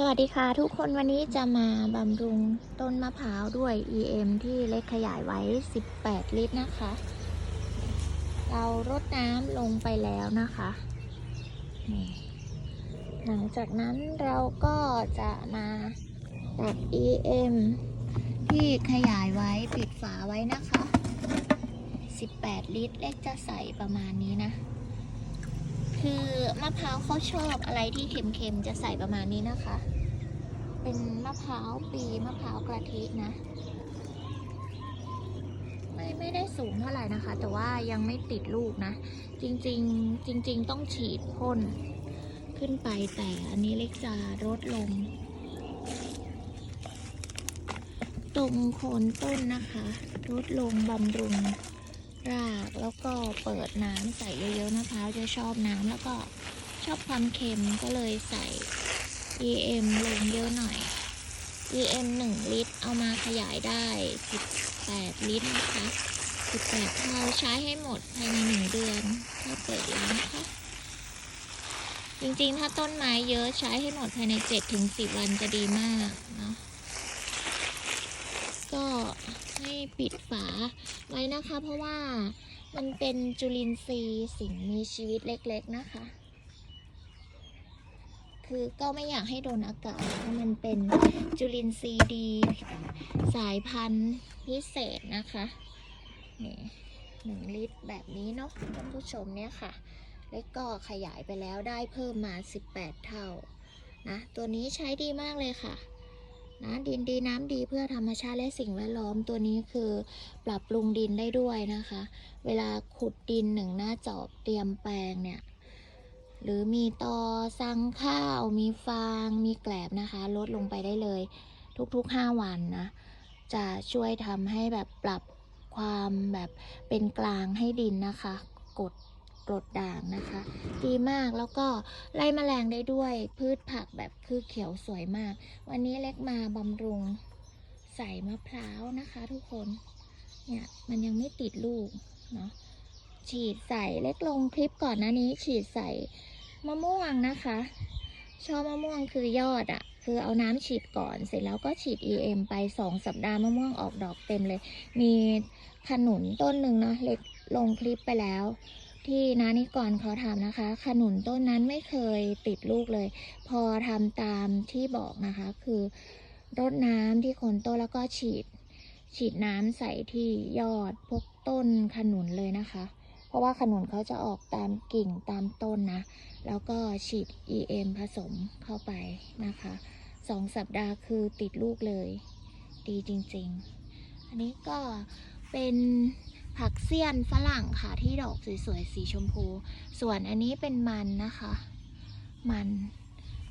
สวัสดีค่ะทุกคนวันนี้จะมาบำรุงต้นมะพร้าวด้วย EM ที่เล็กขยายไว้ 18 ลิตรนะคะ เรารดน้ำลงไปแล้วนะคะนี่หลังจากนั้นเราก็จะมาตัด EM ที่ขยายไว้ปิดฝาไว้นะคะ 18 ลิตรเล็กจะใส่ประมาณนี้นะ คือมะพร้าวเขาชอบอะไรที่เค็มๆ จะใส่ประมาณนี้นะคะ เป็นมะพร้าวปีมะพร้าวกะทินะ ไม่ไม่ได้สูงเท่าไหร่นะคะ แต่ว่ายังไม่ติดลูกนะ จริงๆ จริง ๆ ต้องฉีดพ่นขึ้นไปแต่อันนี้เล็กจะลดลง ตรงโคนต้นนะคะลดลงบำรุง รากแล้วก็เปิดน้ำใส่เยอะๆมะพร้าวจะชอบน้ำแล้วก็ชอบความเค็มก็เลยใส่ EM ลงเยอะหน่อย EM 1 ลิตร เอามาขยายได้ 18 ลิตรนะคะ18เท่าใช้ให้หมดภายใน 1 เดือนถ้าเปิดร้านนะคะจริงๆ ถ้าต้นไม้เยอะใช้ให้หมดภายใน 7-10 วันจะดีมากเนาะ ให้ปิดฝาไว้นะคะ เพราะว่ามันเป็นจุลินทรีย์สิ่งมีชีวิตเล็กๆนะคะ คือก็ไม่อยากให้โดนอากาศเพราะมันเป็นจุลินทรีย์ดี สายพันธุ์พิเศษนะคะนี่หนึ่งลิตรแบบนี้เนาะท่านผู้ชมเนี่ยค่ะ แล้วก็ขยายไปแล้วได้เพิ่มมา 18 เท่านะตัวนี้ใช้ดีมากเลยค่ะ นะดินดีน้ำดีเพื่อธรรมชาติและสิ่งแวดล้อมตัวนี้คือปรับปรุงดินได้ด้วยนะคะ เวลาขุดดินหนึ่งหน้าจอบเตรียมแปลงเนี่ยหรือมีตอสังข้าว มีฟาง มีแกลบนะคะ ลดลงไปได้เลย ทุกๆ 5 วันนะ จะช่วยทำให้แบบปรับความแบบเป็นกลางให้ดินนะคะ กด กรดด่างนะคะ ดีมากแล้วก็ไล่แมลงได้ด้วยพืชผักแบบคือเขียวสวยมาก วันนี้เล็กมาบำรุงใส่มะพร้าวนะคะทุกคนเนี่ยมันยังไม่ติดลูกเนาะฉีดใส่เล็กลงคลิปก่อนหน้านี้ ฉีดใส่มะม่วงนะคะชอบมะม่วงคือยอดอะ่ะ คือเอาน้ำฉีดก่อนเสร็จแล้วก็ฉีด EM ไปสองสัปดาห์มะม่วงออกดอกเต็มเลย มีขนุนต้นหนึ่งเนาะเล็กลงคลิปไปแล้ว ที่นานิกรเขาทำนะคะ ขนุนต้นนั้นไม่เคยติดลูกเลย พอทำตามที่บอกนะคะ คือรดน้ำที่โคนต้นแล้วก็ฉีด ฉีดน้ำใส่ที่ยอดพวกต้นขนุนเลยนะคะ เพราะว่าขนุนเขาจะออกตามกิ่งตามต้นนะ แล้วก็ฉีด EM ผสมเข้าไปนะคะสองสัปดาห์คือติดลูกเลย ดีจริง ๆ อันนี้ก็เป็น ผักเสี้ยนฝรั่งค่ะที่ดอกสวยๆสีชมพู ส่วนอันนี้เป็นมันนะคะ มัน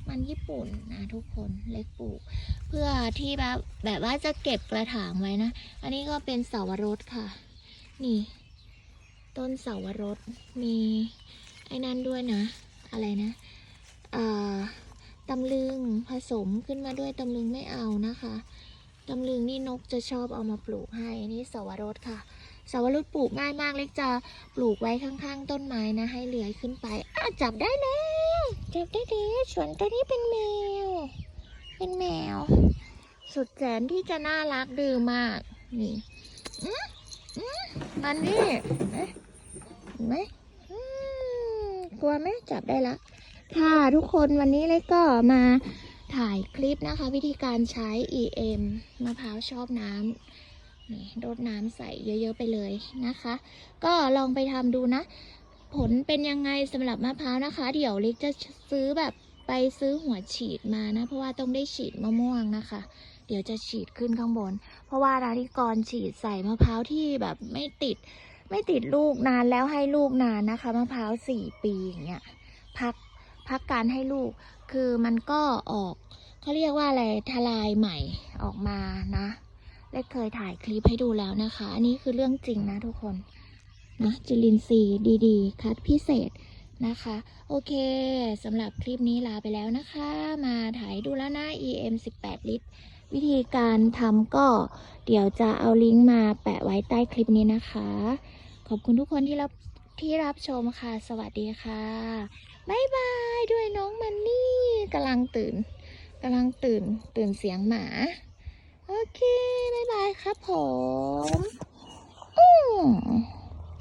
มันญี่ปุ่นนะทุกคนเล็กปลูก เพื่อที่แบบแบบว่าจะเก็บกระถางไว้นะ อันนี้ก็เป็นเสาวรสค่ะ นี่ ต้นเสาวรสมีไอ้นั่นด้วยนะ อะไรนะอ่าตำลึงผสมขึ้นมาด้วยตำลึงไม่เอานะคะตำลึงนี่นกจะชอบเอามาปลูกให้นี่เสาวรสค่ะ สาวรสปลูกง่ายมากเล็กจะปลูกไว้ข้างๆ ต้นไม้นะ ให้เลื้อยขึ้นไปอะจับได้แล้วจับได้แล้วส่วนตัวนี้เป็นแมว เป็นแมว สุดแสนที่จะน่ารักดื้อมาก นี่อื้ออื้อมันนี่เอ๊ะเห็นไหมอืมกลัวไหมจับได้ละค่ะทุกคนวันนี้เลยก็มาถ่ายคลิปนะคะ วิธีการใช้ EM มะพร้าวชอบน้ำ นี่รดน้ำใส่เยอะ ๆ ไปเลยนะคะ ก็ลองไปทำดูนะ ผลเป็นยังไงสำหรับมะพร้าวนะคะ เดี๋ยวเล็กจะซื้อแบบไปซื้อหัวฉีดมานะ เพราะว่าต้องได้ฉีดมะม่วงนะคะ เดี๋ยวจะฉีดขึ้นข้างบน เพราะว่าราธิกรฉีดใส่มะพร้าวที่แบบไม่ติด ไม่ติดลูกนานแล้วให้ลูกนานนะคะมะพร้าวสี่ปีอย่างเงี้ยพักพักการให้ลูกคือมันก็ออกเขาเรียกว่าอะไรทลายใหม่ออกมานะ เล็กเคยถ่ายคลิปให้ดูแล้วนะคะ อันนี้คือเรื่องจริงนะทุกคนนะจุลินทรีย์ดีๆ คัดพิเศษนะคะ โอเคสำหรับคลิปนี้ลาไปแล้วนะคะ มาถ่ายดูแล้วนะ EM 18 ลิตร วิธีการทำก็เดี๋ยวจะเอาลิงก์มาแปะไว้ใต้คลิปนี้นะคะ ขอบคุณทุกคนที่รับที่รับชมค่ะ สวัสดีค่ะบ๊ายบายด้วยน้องมันนี่กำลังตื่นกำลังตื่นตื่นเสียงหมา โอเค ครับผม อืม